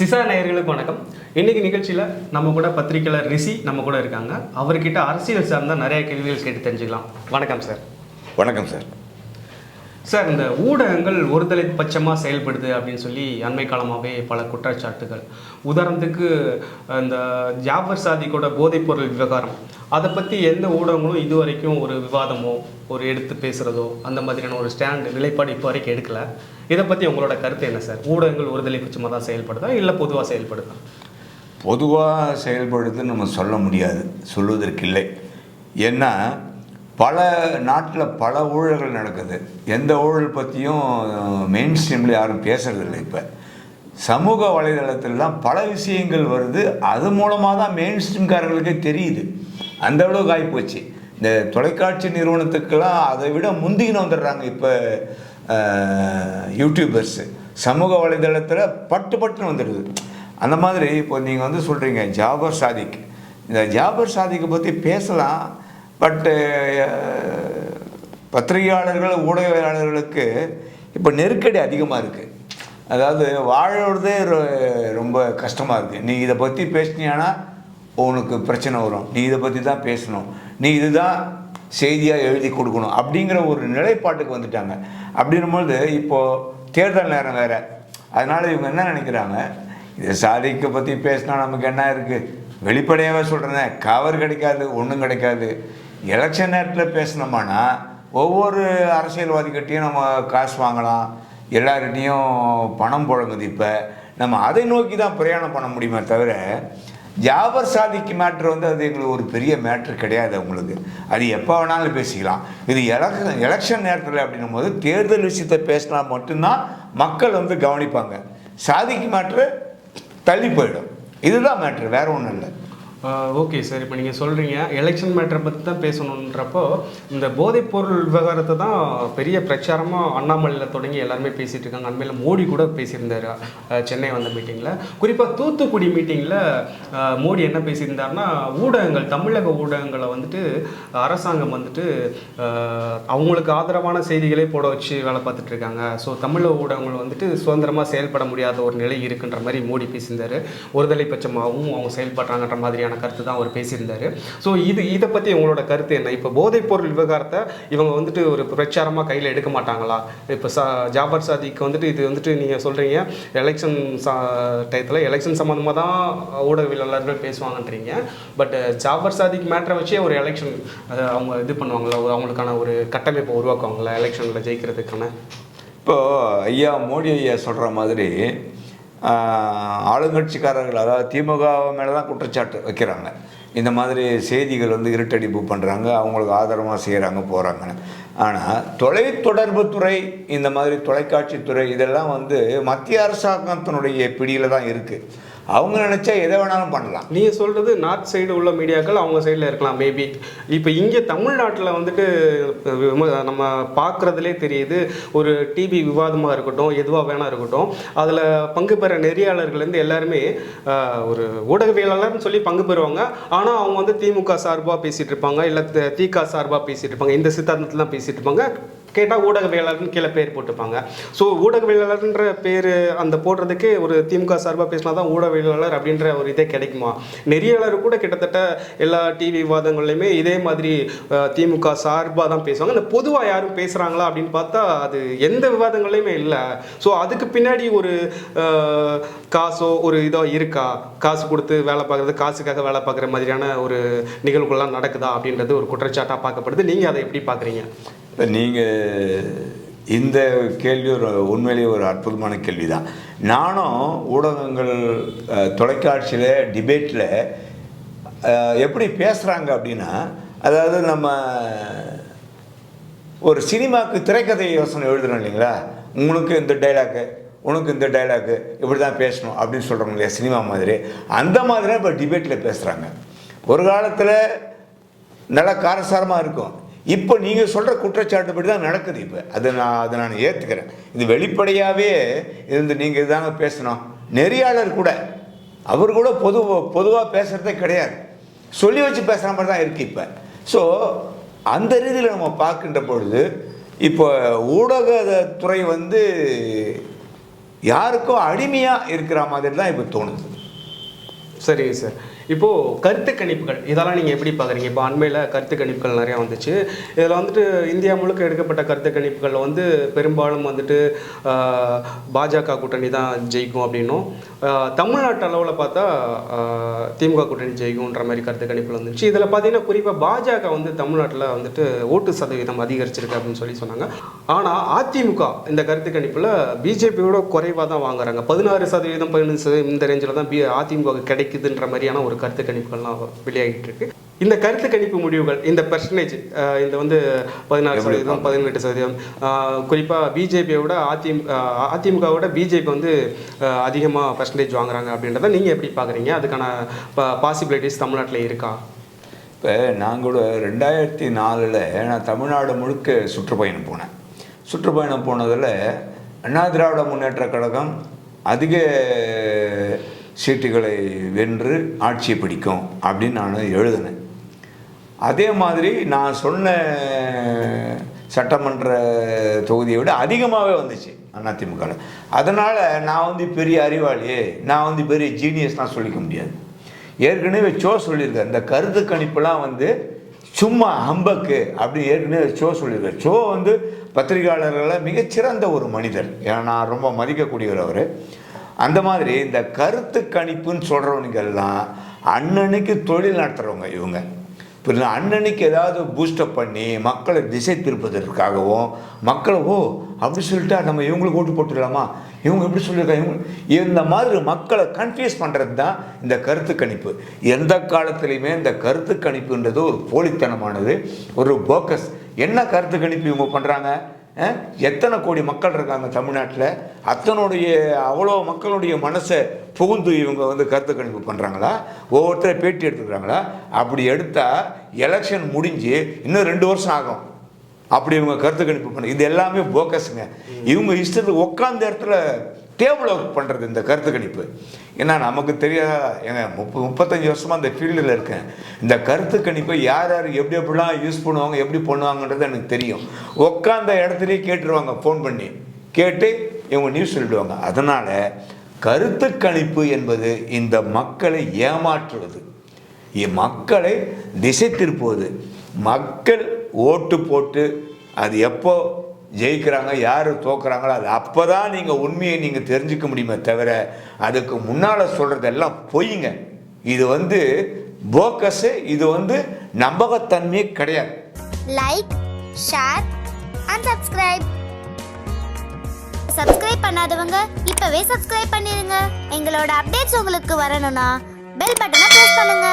சிசா நேயர்களுக்கு வணக்கம். இன்னைக்கு நிகழ்ச்சியில் நம்ம கூட பத்திரிகையாளர் ரிஷி நம்ம கூட இருக்காங்க. அவர்கிட்ட அரசியல் சார்ந்த நிறைய கேள்விகள் கேட்டு தெரிஞ்சுக்கலாம். வணக்கம் சார். வணக்கம் சார். சார் இந்த ஊடகங்கள் ஒருதலை பட்சமாக செயல்படுது அப்படின்னு சொல்லி அண்மை காலமாகவே பல குற்றச்சாட்டுகள். உதாரணத்துக்கு இந்த ஜாபர் சாதிக்கோட போதைப்பொருள் விவகாரம். அதை பற்றி எந்த ஊடகங்களும் இது வரைக்கும் ஒரு விவாதமோ ஒரு எடுத்து பேசுகிறதோ அந்த மாதிரியான ஒரு ஸ்டாண்ட் நிலைப்பாடு இப்போ வரைக்கும் எடுக்கலை. இதை பற்றி உங்களோட கருத்து என்ன சார்? ஊடகங்கள் ஒருதலை பட்சமாக தான் செயல்படுதா இல்லை பொதுவாக செயல்படுதா? பொதுவாக செயல்படுதுன்னு நம்ம சொல்ல முடியாது. சொல்வதற்கு இல்லை. ஏன்னா பல நாட்டில் பல ஊழல்கள் நடக்குது. எந்த ஊழல் பற்றியும் மெயின் ஸ்ட்ரீமில் யாரும் பேசுறதில்லை இப்போ. சமூக வலைதளத்தில் தான் பல விஷயங்கள் வருது. அது மூலமாக தான் மெயின் ஸ்ட்ரீம்காரங்களுக்கே தெரியுது. அந்த அளவுக்கு ஆகிப்போச்சு இந்த தொலைக்காட்சி நிறுவனத்துக்கெல்லாம் அதை விட முந்திக்கின்னு வந்துடுறாங்க இப்போ யூடியூபர்ஸு சமூக வலைதளத்தில் பட்டு பட்டுன்னு வந்துடுது. அந்த மாதிரி இப்போ நீங்கள் வந்து சொல்கிறீங்க ஜாபர் சாதிக். இந்த ஜாபர் சாதிக்கை பற்றி பேசலாம். பட்டு பத்திரிகையாளர்கள் ஊடகவியலாளர்களுக்கு இப்போ நெருக்கடி அதிகமாக இருக்குது அதாவது வாழறதே ரொம்ப கஷ்டமாக இருக்குது நீ இதை பற்றி பேசினியானா உனக்கு பிரச்சனை வரும். நீ இதை பற்றி தான் பேசணும். நீ இதுதான் செய்தியாக எழுதி கொடுக்கணும் அப்படிங்கிற ஒரு நிலைப்பாட்டுக்கு வந்துட்டாங்க. அப்படின்னும்போது இப்போது தேர்தல் நேரம் வேறு. அதனால் இவங்க என்ன நினைக்கிறாங்க? இது சாதிக்க பற்றி பேசினா நமக்கு என்ன இருக்குது வெளிப்படையாகவே சொல்கிறேன் கவர் கிடைக்காது ஒன்றும் கிடைக்காது. எலெக்ஷன் நேரத்தில் பேசினோம்னா ஒவ்வொரு அரசியல்வாதிக்கிட்டையும் நம்ம காசு வாங்கலாம் எல்லார்கிட்டையும் பணம் புழங்குது இப்போ. நம்ம அதை நோக்கி தான் பிரயாணம் பண்ண முடியுமே தவிர ஜாபர் சாதிக்கு மேட்ரு வந்து அது எங்களுக்கு ஒரு பெரிய மேட்ரு கிடையாது உங்களுக்கு அது எப்போ வேணாலும் பேசிக்கலாம். இது எலக்ஷன் எலெக்ஷன் நேரத்தில் அப்படின்னும் போது தேர்தல் விஷயத்தை பேசினா மட்டும்தான் மக்கள் வந்து கவனிப்பாங்க. சாதிக்கு மேட்ரு தள்ளி போயிடும். இதுதான் மேட்ரு வேற ஒன்றும் இல்லை. ஓகே சார் இப்போ நீங்கள் சொல்கிறீங்க எலெக்ஷன் மேட்டரை பற்றி தான் பேசணுன்றப்போ இந்த போதைப்பொருள் விவகாரத்தை தான் பெரிய பிரச்சாரமாக அண்ணாமலையில் தொடங்கி எல்லாருமே பேசிகிட்டு இருக்காங்க. அண்மையில் மோடி கூட பேசியிருந்தார். சென்னை வந்த மீட்டிங்கில் குறிப்பாக தூத்துக்குடி மீட்டிங்கில் மோடி என்ன பேசியிருந்தாருன்னா ஊடகங்கள் தமிழக ஊடகங்களை வந்துட்டு அரசாங்கம் வந்துட்டு அவங்களுக்கு ஆதரவான செய்திகளே போட வச்சு வேலை பார்த்துட்டு இருக்காங்க. ஸோ தமிழக ஊடகங்கள் வந்துட்டு சுதந்திரமாக செயல்பட முடியாத ஒரு நிலை இருக்குன்ற மாதிரி மோடி பேசியிருந்தார். ஒருதலை பட்சமாகவும் அவங்க செயல்படுறாங்கன்ற மாதிரியான கருத்து தான் அவர் பேசியிருந்தார். ஸோ இது இதை பற்றி உங்களோட கருத்து என்ன? இப்போ போதைப்பொருள் விவகாரத்தை இவங்க வந்துட்டு ஒரு பிரச்சாரமாக கையில் எடுக்க மாட்டாங்களா? இப்போ சா ஜாபர் சாதிக்கு வந்துட்டு இது வந்துட்டு நீங்கள் சொல்கிறீங்க எலெக்ஷன் சா டயத்தில் எலெக்ஷன் சம்மந்தமாக தான் ஊடகவியலாளர்கள் பேசுவாங்கன்றீங்க. பட் ஜாபர் சாதிக் மேட்டரை வச்சே ஒரு எலெக்ஷன் அவங்க இது பண்ணுவாங்களா ஒரு அவங்களுக்கான ஒரு கட்டமைப்பை உருவாக்குவாங்களா எலெக்ஷனில் ஜெயிக்கிறதுக்கான. இப்போது ஐயா மோடி ஐயா சொல்கிற மாதிரி ஆளுங்கட்சிக்காரர்கள் அதாவது திமுக மேலே தான் குற்றச்சாட்டு வைக்கிறாங்க. இந்த மாதிரி செய்திகள் வந்து இருட்டடிப்பு பண்ணுறாங்க அவங்களுக்கு ஆதரவாக செய்கிறாங்க போகிறாங்கன்னு ஆனால் தொலைத்தொடர்பு துறை இந்த மாதிரி தொலைக்காட்சி துறை இதெல்லாம் வந்து மத்திய அரசாங்கத்தினுடைய பிடியில் தான் இருக்குது அவங்க நினச்சா எதை வேணாலும் பண்ணலாம். நீங்கள் சொல்கிறது நார்த் சைடு உள்ள மீடியாக்கள் அவங்க சைடில் இருக்கலாம் மேபி இப்போ இங்கே தமிழ்நாட்டில் வந்துட்டு நம்ம பார்க்குறதுலே தெரியுது ஒரு டிவி விவாதமாக இருக்கட்டும் எதுவாக வேணா இருக்கட்டும் அதில் பங்கு பெற நெறியாளர்கள்லேருந்து எல்லாருமே ஒரு ஊடகவியலாளர்னு சொல்லி பங்கு பெறுவாங்க. ஆனால் அவங்க வந்து திமுக சார்பாக பேசிகிட்டு இருப்பாங்க இல்லை திக சார்பாக பேசிகிட்டு இருப்பாங்க இந்த சித்தாந்தத்தில் தான் பேசிகிட்டு இருப்பாங்க. கேட்டால் ஊடகவியலாளர்னு கீழே பேர் போட்டுப்பாங்க. ஸோ ஊடகவியலாளர்ன்ற பேர் அந்த போடுறதுக்கே ஒரு திமுக சார்பாக பேசினா தான் ஊடகவியலாளர் அப்படின்ற ஒரு இதே கிடைக்குமா? நெறியாளர் கூட கிட்டத்தட்ட எல்லா டிவி விவாதங்கள்லையுமே இதே மாதிரி திமுக சார்பாக தான் பேசுவாங்க. இந்த பொதுவாக யாரும் பேசுகிறாங்களா அப்படின்னு பார்த்தா அது எந்த விவாதங்கள்லையுமே இல்லை. ஸோ அதுக்கு பின்னாடி ஒரு காசோ ஒரு இதோ இருக்கா? காசு கொடுத்து வேலை பார்க்குறது காசுக்காக வேலை பார்க்குற மாதிரியான ஒரு நிகழ்வுகள்லாம் நடக்குதா அப்படின்றது ஒரு குற்றச்சாட்டாக பார்க்கப்படுது. நீங்கள் அதை எப்படி பார்க்குறீங்க? இப்போ நீங்கள் இந்த கேள்வி ஒரு உண்மையிலேயே ஒரு அற்புதமான கேள்வி தான் நானும் ஊடகங்கள் தொலைக்காட்சியில் டிபேட்டில் எப்படி பேசுகிறாங்க அப்படின்னா அதாவது நம்ம ஒரு சினிமாவுக்கு திரைக்கதை யோசனை எழுதுறோம் இல்லைங்களா? உனக்கு இந்த டைலாக்கு உனக்கு இந்த டைலாக்கு இப்படி தான் பேசணும் அப்படின்னு சொல்கிறோம் இல்லையா சினிமா மாதிரி. அந்த மாதிரி இப்போ டிபேட்டில் பேசுகிறாங்க ஒரு காலத்தில் நல்லா காரசாரமாக இருக்கும். இப்போ நீங்கள் சொல்கிற குற்றச்சாட்டுப்படி தான் நடக்குது இப்போ. அதை நான் அதை நான் ஏற்றுக்கிறேன் இது வெளிப்படையாகவே இருந்து நீங்கள் இதாங்க பேசணும். நெறியாளர் கூட அவர் கூட பொது பொதுவாக பேசுகிறதே கிடையாது. சொல்லி வச்சு பேசுகிற மாதிரி தான் இருக்குது இப்போ. ஸோ அந்த ரீதியில் நம்ம பார்க்கின்ற பொழுது இப்போ ஊடகத்துறை வந்து யாருக்கும் அடிமையாக இருக்கிற மாதிரி தான் இப்போ தோணுது. சரிங்க சார். இப்போது கருத்து கணிப்புகள் இதெல்லாம் நீங்கள் எப்படி பார்க்குறீங்க இப்போ அண்மையில் கருத்து கணிப்புகள் நிறையா வந்துச்சு. இதில் வந்துட்டு இந்தியா முழுக்க எடுக்கப்பட்ட கருத்து கணிப்புகளில் வந்து பெரும்பாலும் வந்துட்டு பாஜக கூட்டணி தான் ஜெயிக்கும் அப்படின்னும். தமிழ்நாட்டு அளவில் பார்த்தா திமுக கூட்டணி ஜெயிக்கும்ன்ற மாதிரி கருத்து கணிப்புகள் வந்துச்சு இதில் பார்த்தீங்கன்னா குறிப்பாக பாஜக வந்து தமிழ்நாட்டில் வந்துட்டு ஓட்டு சதவீதம் அதிகரிச்சிருக்கு அப்படின்னு சொல்லி சொன்னாங்க. ஆனால் அதிமுக இந்த கருத்து கணிப்பில் பிஜேபியோட குறைவாக தான் வாங்குறாங்க. பதினாறு சதவீதம் பதினஞ்சு சதவீதம் இந்த ரேஞ்சில் தான் பி அதிமுக கிடைக்குதுன்ற மாதிரியான ஒரு கருத்து கணிப்புகள்லாம் வெளியாகிட்டு இருக்கு. இந்த கருத்து கணிப்பு முடிவுகள் இந்த பெர்சன்டேஜ் இந்த வந்து பதினாறு சதவீதம் பதினெட்டு சதவீதம் குறிப்பாக பிஜேபியை விட அதிமுக அதிமுகவோட பிஜேபி வந்து அதிகமாக பர்சன்டேஜ் வாங்குறாங்க அப்படின்றத நீங்கள் எப்படி பார்க்குறீங்க? அதுக்கான பாசிபிலிட்டிஸ் தமிழ்நாட்டில் இருக்கா? இப்போ நான் கூட ரெண்டாயிரத்தி நாலில் நான் தமிழ்நாடு முழுக்க சுற்றுப்பயணம் போனேன். சுற்றுப்பயணம் போனதில் அண்ணா திராவிட முன்னேற்ற கழகம் அதிக சீட்டுகளை வென்று ஆட்சியை பிடிக்கும் அப்படின்னு நான் எழுதினேன். அதே மாதிரி நான் சொன்ன சட்டமன்ற தொகுதியை விட அதிகமாகவே வந்துச்சு அதிமுகவில் அதனால் நான் வந்து பெரிய அறிவாளி நான் வந்து பெரிய ஜீனியஸ்லாம் சொல்லிக்க முடியாது. ஏற்கனவே சோ சொல்லியிருக்கார். இந்த கருத்து கணிப்புலாம் வந்து சும்மா ஹம்பக்கு அப்படி ஏற்கனவே சோ சொல்லியிருக்கார். சோ வந்து பத்திரிகையாளர்களில் மிகச்சிறந்த ஒரு மனிதர். ஏன்னா நான் ரொம்ப மதிக்கக்கூடியவர் அவர். அந்த மாதிரி இந்த கருத்து கணிப்புன்னு சொல்கிறவனுங்கெல்லாம் அன்னன்னைக்கு தொழில் நடத்துகிறவங்க இவங்க. இப்போ அன்னன்னைக்கு ஏதாவது பூஸ்டப் பண்ணி மக்களை திசை திருப்பதற்காகவும் மக்களை ஓ அப்படி சொல்லிட்டா நம்ம இவங்களுக்கு ஓட்டு போட்டுடலாமா? இவங்க எப்படி சொல்லியிருக்காங்க இவங்க இந்த மாதிரி மக்களை கன்ஃபியூஸ் பண்ணுறது தான் இந்த கருத்து கணிப்பு. எந்த காலத்துலேயுமே இந்த கருத்து கணிப்புன்றது ஒரு போலித்தனமானது ஒரு போக்கஸ் என்ன கருத்து கணிப்பு இவங்க பண்ணுறாங்க எத்தனை கோடி மக்கள் இருக்காங்க தமிழ்நாட்டில்? அத்தனுடைய அவ்வளோ மக்களுடைய மனசை புகுந்து இவங்க வந்து கருத்து கணிப்பு பண்ணுறாங்களா ஒவ்வொருத்தரை பேட்டி எடுத்துக்கிறாங்களா? அப்படி எடுத்தால் எலெக்ஷன் முடிஞ்சு இன்னும் ரெண்டு வருஷம் ஆகும். அப்படி இவங்க கருத்து கணிப்பு பண்ண இது எல்லாமே போக்கஸுங்க இவங்க இஷ்டத்துக்கு உட்காந்த இடத்துல டேபிள் ஒர்க் பண்ணுறது இந்த கருத்து கணிப்பு ஏன்னா நமக்கு தெரியாத? ஏங்க முப்ப முப்பத்தஞ்சு வருஷமாக இந்த ஃபீல்டில் இருக்கேன். இந்த கருத்து கணிப்பை யார் யார் எப்படி எப்படிலாம் யூஸ் பண்ணுவாங்க எப்படி பண்ணுவாங்கன்றது எனக்கு தெரியும். உட்காந்த இடத்துலையே கேட்டுருவாங்க ஃபோன் பண்ணி. கேட்டு இவங்க நியூஸ் சொல்லிடுவாங்க. அதனால் கருத்து கணிப்பு என்பது இந்த மக்களை ஏமாற்றுவது. மக்களை திசை திருப்புவது. மக்கள் ஓட்டு போட்டு அது எப்போ ஜெயிக்கிறாங்க யார் தோக்குறாங்களோ அது அப்போ தான் நீங்கள் உண்மையை நீங்கள் தெரிஞ்சுக்க முடியுமே தவிர அதுக்கு முன்னால் சொல்கிறதெல்லாம் பொய்ங்க. இது வந்து போக்கஸு இது வந்து நம்பகத்தன்மையே கிடையாது. Like share and subscribe subscribe பண்ணாதவங்க இப்பவே சப்ஸ்கிரைப் பண்ணிருங்க. எங்களோட அப்டேட்ஸ் உங்களுக்கு வரணும்னா பெல் பட்டனை பிரஸ் பண்ணுங்க.